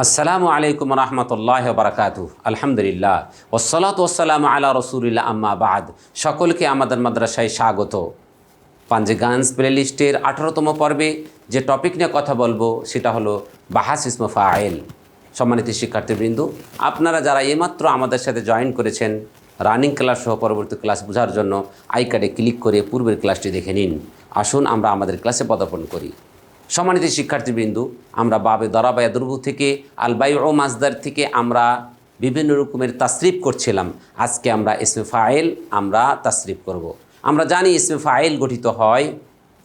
আসসালামু আলাইকুম রহমতুল্লাহ বারকাতু আলহামদুলিল্লাহ। ওসলাত ওসালাম আলা রসুলিল্লাহ, আম্মা বাদ। সকলকে আমাদের মাদ্রাসায় স্বাগত। পাঞ্জেগান্স প্লেলিস্টের আঠারোতম পর্বে যে টপিক নিয়ে কথা বলব, সেটা হলো বাহাস ইসমা ফাইল সম্মানিত শিক্ষার্থীবৃন্দ, আপনারা যারা এইমাত্র আমাদের সাথে জয়েন করেছেন, রানিং ক্লাস সহ পরবর্তী ক্লাস বোঝার জন্য আই কার্ডে ক্লিক করে পূর্বের ক্লাসটি দেখে নিন। আসুন আমরা আমাদের ক্লাসে পদার্পণ করি। সম্মানিত শিক্ষার্থীবৃন্দ, আমরা বাবে দরাবায়া দুর্বু থেকে আলবাই ও মাজদার থেকে আমরা বিভিন্ন রকমের তাসরিফ করছিলাম আজকে আমরা ইসমে ফাইল, আমরা তাসরিফ করব। আমরা জানি ইসমে ফাইল গঠিত হয়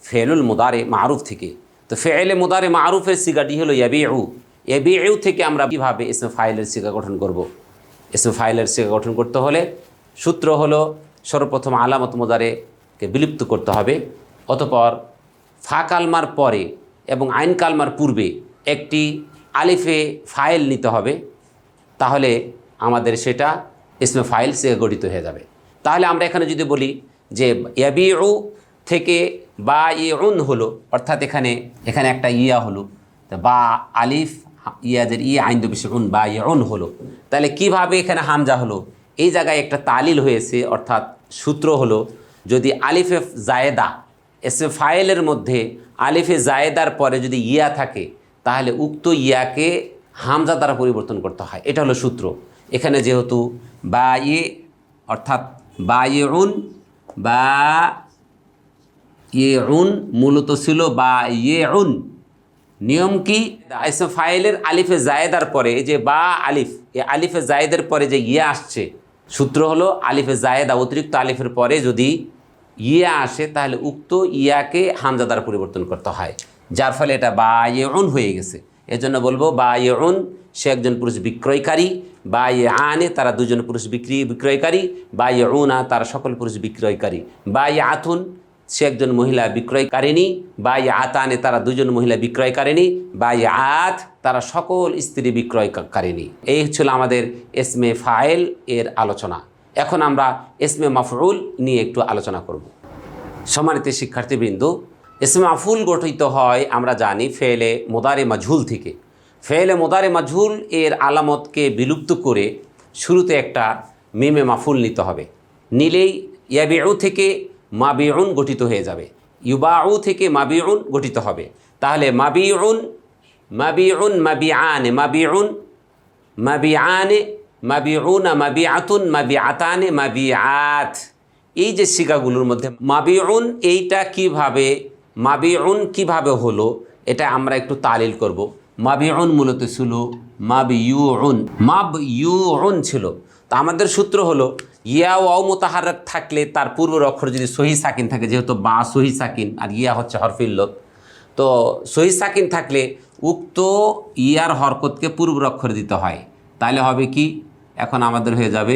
ফেলুল মুদারে মারুফ থেকে তো ফেলে মুদারে মারুফের সিগাটি হলো ইয়াবিউ ইয়াবিউ থেকে আমরা কীভাবে ইসমে ফাইলের সিগা গঠন করব। ইসমে ফাইলের সিগা গঠন করতে হলে সূত্র হলো সর্বপ্রথম আলামত মুদারেকে বিলুপ্ত করতে হবে অতপর ফা কালমার পরে এবং আইন কালমার পূর্বে একটি আলিফে ফাইল নিতে হবে, তাহলে আমাদের সেটা ইসমে ফাইল সে গঠিত হয়ে যাবে। তাহলে আমরা এখানে যদি বলি যে ইয়াবিউ থেকে বা ইউন হলো, অর্থাৎ এখানে এখানে একটা ইয়া হলো বা আলিফ ইয়াদের ই আইন উন বা ইউন হলো। তাহলে কীভাবে এখানে হামজা হলো? এই জায়গায় একটা তালিল হয়েছে, অর্থাৎ সূত্র হলো, যদি আলিফে জায়েদা এসে ফাইলের মধ্যে আলিফে জায়েদার পরে যদি ইয়া থাকে, তাহলে উক্ত ইয়াকে হামজা দ্বারা পরিবর্তন করতে হয়। এটা হলো সূত্র। এখানে যেহেতু বা ইয়ে অর্থাৎ বা ইয়ে বা ইয়ে উন মূলত ছিল বা ইয়ে উন নিয়ম কি? ফাইলের আলিফে জায়েদার পরে যে বা আলিফ এ আলিফে জায়েদের পরে যে ইয়া আসছে, সূত্র হলো আলিফে জায়েদা, অতিরিক্ত আলিফের পরে যদি ইয়া আসে, তাহলে উক্ত ইয়াকে হামজা দ্বারা পরিবর্তন করতে হয়। যার ফলে এটা বা ইউন হয়ে গেছে। এজন্য বলব বা ইউন সে একজন পুরুষ বিক্রয়কারী বা ইয়ে আনে তারা দুজন পুরুষ বিক্রি, বিক্রয়কারী বা ইউনা তারা সকল পুরুষ বিক্রয়কারী। বা ইয়ে আথুন সে একজন মহিলা বিক্রয়কারিণী বা ইয়ে আতানে তারা দুজন মহিলা বিক্রয়কারিণী বা ইয়ে আত তারা সকল স্ত্রী বিক্রয়কারিণী। এই ছিল আমাদের এসমে ফাইল এর আলোচনা। এখন আমরা এসমে মাফরুল নিয়ে একটু আলোচনা করব। সম্মানিত শিক্ষার্থীবৃন্দ এসমে মাফুল গঠিত হয়, আমরা জানি, ফেলে মোদারে মাজহুল থেকে। ফেলে মোদারে মাজহুল এর আলামতকে বিলুপ্ত করে শুরুতে একটা মিমে মাফুল নিতে হবে। নিলেই ইয়াবিউ থেকে মাবিউন গঠিত হয়ে যাবে। ইউবাউ থেকে মাবিউন গঠিত হবে। তাহলে মাবিউন মাবিউন মাবিআনে মাবিউন মাবিআনে মাবিউনা আতানে মাবি মাবিআত। এই যে শিকাগুলোর মধ্যে মাবিউন এইটা কীভাবে, মাবিউন কীভাবে হলো, এটা আমরা একটু তালিল করব। মাবিউন মূলত ছিল মাবিউন মাব ইউন ছিল। তা আমাদের সূত্র হলো, ইয়া ওয়াও মোতাহারক থাকলে তার পূর্বের অক্ষর যদি সহি সাকিন থাকে, যেহেতু বা সহি সাকিন, আর ইয়া হচ্ছে হরফিল্লত তো সহি সাকিন থাকলে উক্ত ইয়ার হরকতকে পূর্ব অক্ষর দিতে হয়। তাহলে হবে কি? এখন আমাদের হয়ে যাবে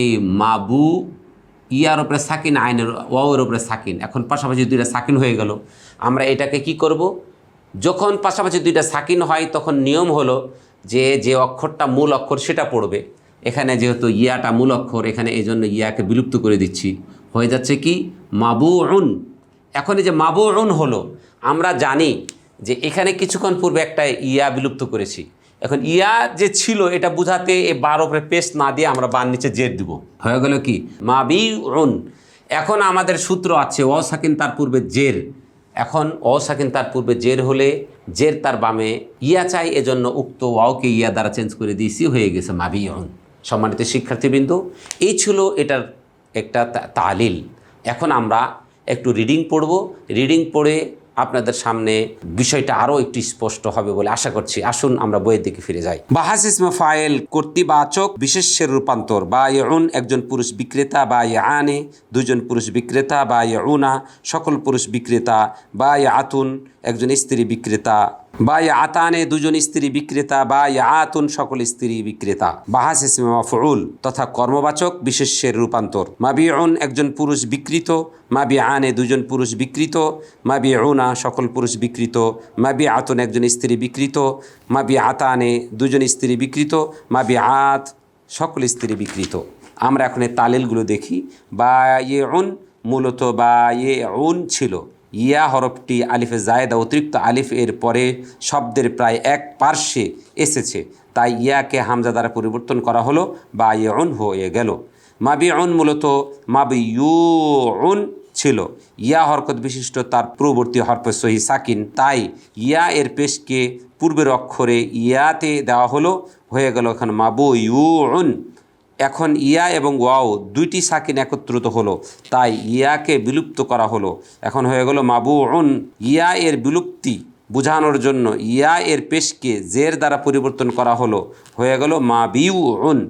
এই মাবু ইয়ার উপরে সাকিন আইনের ওয়াওয়ের উপরে সাকিন। এখন পাশাপাশি দুইটা সাকিন হয়ে গেল। আমরা এটাকে কি করব? যখন পাশাপাশি দুইটা সাকিন হয়, তখন নিয়ম হলো যে যে অক্ষরটা মূল অক্ষর সেটা পড়বে। এখানে যেহেতু ইয়াটা মূল অক্ষর, এখানে এই জন্য ইয়াকে বিলুপ্ত করে দিচ্ছি। হয়ে যাচ্ছে কি? মাবু মাবুউন। এখন এই যে মাবুউন হলো, আমরা জানি যে এখানে কিছুক্ষণ পূর্বে একটা ইয়া বিলুপ্ত করেছি। এখন ইয়া যে ছিল, এটা বুঝাতে এ বার ওপরে পেস্ট না দিয়ে আমরা বার নিচে জের দিব। হয়ে গেল কি? মাবি উন এখন আমাদের সূত্র আছে অ সাকিন তার পূর্বে জের। এখন অ সাকিন তার পূর্বে জের হলে, জের তার বামে ইয়া চাই, এজন্য উক্ত ওয়াওকে ইয়া দ্বারা চেঞ্জ করে দিয়েছি, হয়ে গেছে মাবি সম্মানিত শিক্ষার্থীবৃন্দ, এই ছিল এটার একটা তালিল। এখন আমরা একটু রিডিং পড়ব। রিডিং পড়ে আপনাদের সামনে বিষয়টা আরও একটু স্পষ্ট হবে বলে আশা করছি। আসুন আমরা বইয়ের দিকে ফিরে যাই। বাহাস ইসমা ফাইল কর্তৃবাচক বিশেষের রূপান্তর। বা ইউন একজন পুরুষ বিক্রেতা বা আনে দুজন পুরুষ বিক্রেতা বা ইউনা সকল পুরুষ বিক্রেতা বা আতুন একজন স্ত্রী বিক্রেতা। বা আতানে দুজন স্ত্রী বিক্রেতা বা আতুন সকল স্ত্রী বিক্রেতা। বাহাস ইসমে তথা কর্মবাচক বিশেষ্যের রূপান্তর। মাবিউন একজন পুরুষ বিকৃত মাবি আনে দুজন পুরুষ বিকৃত মাবি উনা সকল পুরুষ বিকৃত মাবি আতুন একজন স্ত্রী বিকৃত মাবি আতানে দুজন স্ত্রী বিকৃত মাবি আত সকল স্ত্রী বিকৃত। আমরা এখন তালিলগুলো দেখি। বা ইয়ে উন মূলত বা ইয়ে উন ছিল। ইয়া হরফটি আলিফে জায়দা অতিরিক্ত আলিফ এর পরে শব্দের প্রায় এক পার্শ্বে এসেছে। তাই ইয়াকে হামজা দ্বারা পরিবর্তন করা হলো বা ইয়ন হয়ে গেল। মাবিউন মূলত মাবিউন ছিল। ইয়া হরকত বিশিষ্ট তার পূর্ববর্তী হরফে সহি সাকিন। তাই ইয়া এর পেশকে পূর্বের অক্ষরে ইয়াতে দেওয়া হলো, হয়ে গেল এখন মাবু ইউন এখন ইয়া এবং ওয়াও দুইটি সাকিন একত্রিত হলো, তাই ইয়াকে বিলুপ্ত করা হলো। এখন হয়ে গেল মাবু উন ইয়া এর বিলুপ্তি বোঝানোর জন্য ইয়া এর পেশকে জের দ্বারা পরিবর্তন করা হলো। হয়ে গেল মা বিউ উন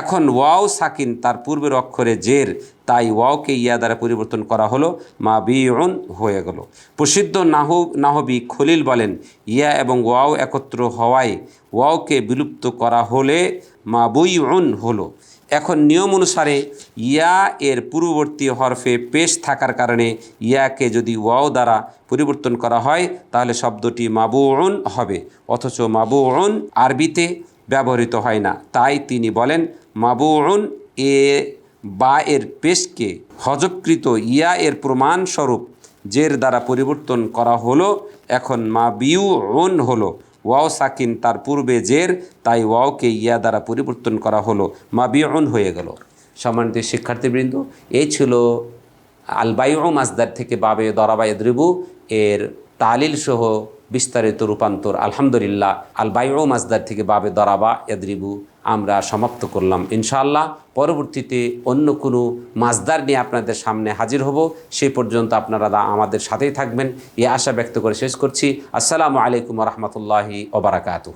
এখন ওয়াও সাকিন তার পূর্বের অক্ষরে জের, তাই ওয়াওকে ইয়া দ্বারা পরিবর্তন করা হলো মা বিউন হয়ে গেল। প্রসিদ্ধ নাহ, নাহবি খলিল বলেন, ইয়া এবং ওয়াও একত্র হওয়ায় ওয়াওকে বিলুপ্ত করা হলে মা বুইউন হলো। এখন নিয়ম অনুসারে ইয়া এর পূর্ববর্তী হরফে পেশ থাকার কারণে ইয়াকে যদি ওয়াও দ্বারা পরিবর্তন করা হয়, তাহলে শব্দটি মাবুউন হবে। অথচ মাবুউন আরবিতে ব্যবহৃত হয় না। তাই তিনি বলেন, মাবুউন এ বা এর পেশকে হজকৃত ইয়া এর প্রমাণস্বরূপ, জের দ্বারা পরিবর্তন করা হলো। এখন মা বিউ হলো। ওয়াও সাকিন তার পূর্বে জের, তাই ওয়াওকে ইয়া দ্বারা পরিবর্তন করা হলো মা বিউন হয়ে গেল। সম্মানিত শিক্ষার্থীবৃন্দ, এই ছিল আলবায়ু মাসদার থেকে বাবে দরাবায় দ্রিবু, এর তালিল সহ বিস্তারিত রূপান্তর। আলহামদুলিল্লাহ আলবায়ু মাসদার থেকে বাবে দরাবা এদ্রিবু আমরা সমাপ্ত করলাম। ইনশাআল্লাহ পরবর্তীতে অন্য কোনো মাসদার নিয়ে আপনাদের সামনে হাজির হব। সেই পর্যন্ত আপনারা আমাদের সাথেই থাকবেন। এই আশা ব্যক্ত করে শেষ করছি। আসসালামু আলাইকুম রহমতুল্লাহি ওবরাকাতু